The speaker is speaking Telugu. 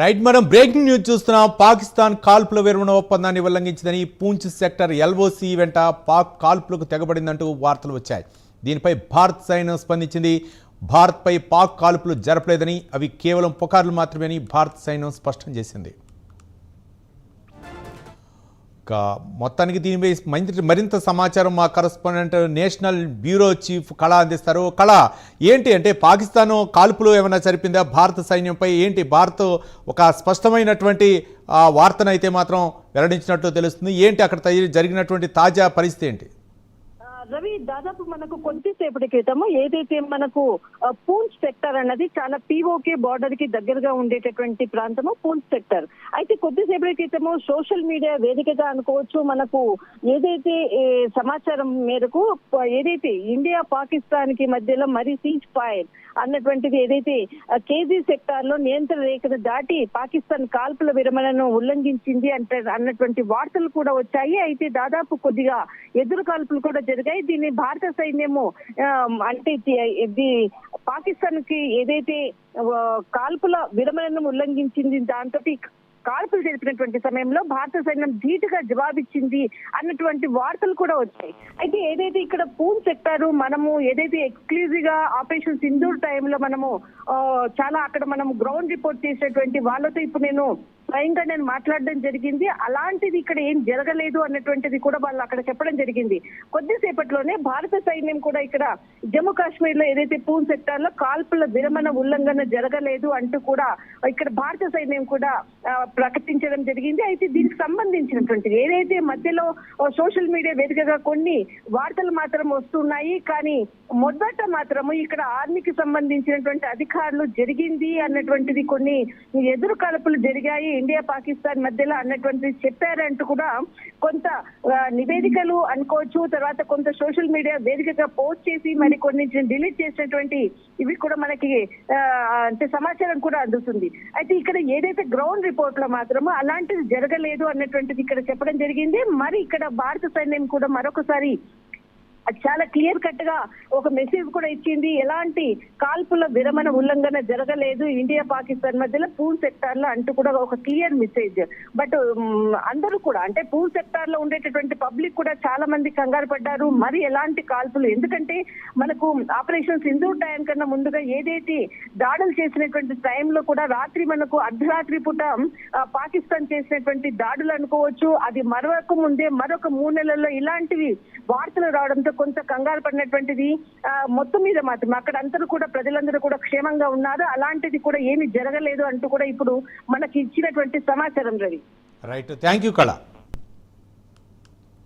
రైట్ మనం బ్రేకింగ్ న్యూస్ చూస్తున్నాం. పాకిస్తాన్ కాల్పుల విరమణ ఒప్పందాన్ని ఉల్లంఘించిందని పూంచ్ సెక్టర్ ఎల్ఓసి వెంట పాక్ కాల్పులకు తెగబడిందంటూ వార్తలు వచ్చాయి. దీనిపై భారత్ సైన్యం స్పందించింది. భారత్పై పాక్ కాల్పులు జరపలేదని అవి కేవలం పుకార్లు మాత్రమే అని భారత్ సైన్యం స్పష్టం చేసింది. మొత్తానికి దీనిపై మంచి మరింత సమాచారం మా కరస్పాండెంట్ నేషనల్ బ్యూరో చీఫ్ కళ అందిస్తారు. కళ ఏంటి అంటే పాకిస్తాన్ కాల్పులు ఏమైనా జరిపిందా? భారత సైన్యంపై ఏంటి? భారత్ ఒక స్పష్టమైనటువంటి వార్తను వార్తనైతే మాత్రం వెల్లడించినట్లు తెలుస్తుంది. ఏంటి అక్కడ జరిగినటువంటి తాజా పరిస్థితి ఏంటి? రవి దాదాపు మనకు కొద్దిసేపటి క్రితము ఏదైతే మనకు ఆ, పూంచ్ సెక్టర్ అన్నది చాలా పీఓకే బార్డర్కి దగ్గరగా ఉండేటటువంటి ప్రాంతము పూంచ్ సెక్టర్. అయితే కొద్దిసేపటి క్రితము సోషల్ మీడియా వేదికగా అనుకోవచ్చు మనకు ఏదైతే సమాచారం మేరకు ఏదైతే ఇండియా పాకిస్తాన్కి మధ్యలో మరి సీజ్ ఫైర్ అన్నటువంటిది ఏదైతే కేజీ సెక్టార్లో నియంత్రణ రేఖను దాటి పాకిస్తాన్ కాల్పుల విరమణను ఉల్లంఘించింది అంటే అన్నటువంటి వార్తలు కూడా వచ్చాయి. అయితే దాదాపు కొద్దిగా ఎదురు కాల్పులు కూడా జరిగాయి. దీన్ని భారత సైన్యము అంటే ఇది- ఇది పాకిస్తాన్కి ఏదైతే కాల్పుల విరమణను ఉల్లంఘించింది దాంతో కాల్పులు జరిపినటువంటి సమయంలో భారత సైన్యం ధీటుగా జవాబిచ్చింది అన్నటువంటి వార్తలు కూడా వచ్చాయి. అయితే ఏదైతే ఇక్కడ పూల్ సెక్టారు మనము ఏదైతే ఎక్స్క్లూజివ్గా ఆపరేషన్ సింధూర్ టైంలో మనము చాలా అక్కడ మనం గ్రౌండ్ రిపోర్ట్ చేసేటువంటి వాళ్ళతో ఇప్పుడు నేను స్వయంగా నేను మాట్లాడడం జరిగింది. అలాంటిది ఇక్కడ ఏం జరగలేదు అన్నటువంటిది కూడా వాళ్ళు అక్కడ చెప్పడం జరిగింది. కొద్దిసేపట్లోనే భారత సైన్యం కూడా ఇక్కడ జమ్మూ కాశ్మీర్లో ఏదైతే పూన్ సెక్టార్లో కాల్పుల విరమణ ఉల్లంఘన జరగలేదు అంటూ కూడా ఇక్కడ భారత సైన్యం కూడా ప్రకటించడం జరిగింది. అయితే దీనికి సంబంధించినటువంటి ఏదైతే మధ్యలో సోషల్ మీడియా వేదికగా కొన్ని వార్తలు మాత్రం వస్తున్నాయి. కానీ మొదట మాత్రము ఇక్కడ ఆర్మీకి సంబంధించినటువంటి అధికారులు జరిగింది అన్నటువంటిది కొన్ని ఎదురు కలుపులు జరిగాయి. ఇండియా పాకిస్తాన్ మధ్యలో అన్నటువంటిది చెప్పారంటూ కూడా కొంత నివేదికలు అనుకోవచ్చు తర్వాత కొంత సోషల్ మీడియా వేదికగా పోస్ట్ చేసి మరి కొన్ని డిలీట్ చేసినటువంటి ఇవి కూడా మనకి అంటే సమాచారం కూడా అందుతుంది. అయితే ఇక్కడ ఏదైతే గ్రౌండ్ రిపోర్ట్లో మాత్రము అలాంటిది జరగలేదు అన్నటువంటిది ఇక్కడ చెప్పడం జరిగింది. మరి ఇక్కడ భారత సైన్యం కూడా మరొకసారి అది చాలా క్లియర్ కట్గా ఒక మెసేజ్ కూడా ఇచ్చింది. ఎలాంటి కాల్పుల విరమణ ఉల్లంఘన జరగలేదు. ఇండియా పాకిస్తాన్ మధ్యలో పూల్ సెక్టార్లో అంటూ కూడా ఒక క్లియర్ మెసేజ్. బట్ అందరూ కూడా అంటే పూల్ సెక్టార్లో ఉండేటటువంటి పబ్లిక్ కూడా చాలా మంది కంగారు పడ్డారు. మరి ఎలాంటి కాల్పులు? ఎందుకంటే మనకు ఆపరేషన్ సింధూర్ టైం కన్నా ముందుగా ఏదైతే దాడులు చేసినటువంటి టైంలో కూడా రాత్రి మనకు అర్ధరాత్రి పూట పాకిస్తాన్ చేసినటువంటి దాడులు అనుకోవచ్చు. అది మరొక ముందే మరొక మూడు నెలల్లో ఇలాంటివి వార్తలు రావడంతో కొంత కంగారు పడినటువంటిది మొత్తం మీద మాత్రం అక్కడ అందరూ కూడా ప్రజలందరూ కూడా క్షేమంగా ఉన్నారు. అలాంటిది కూడా ఏమీ జరగలేదు అంటూ కూడా ఇప్పుడు మనకి ఇచ్చినటువంటి సమాచారం రవి. రైట్. థ్యాంక్ యూ కళ.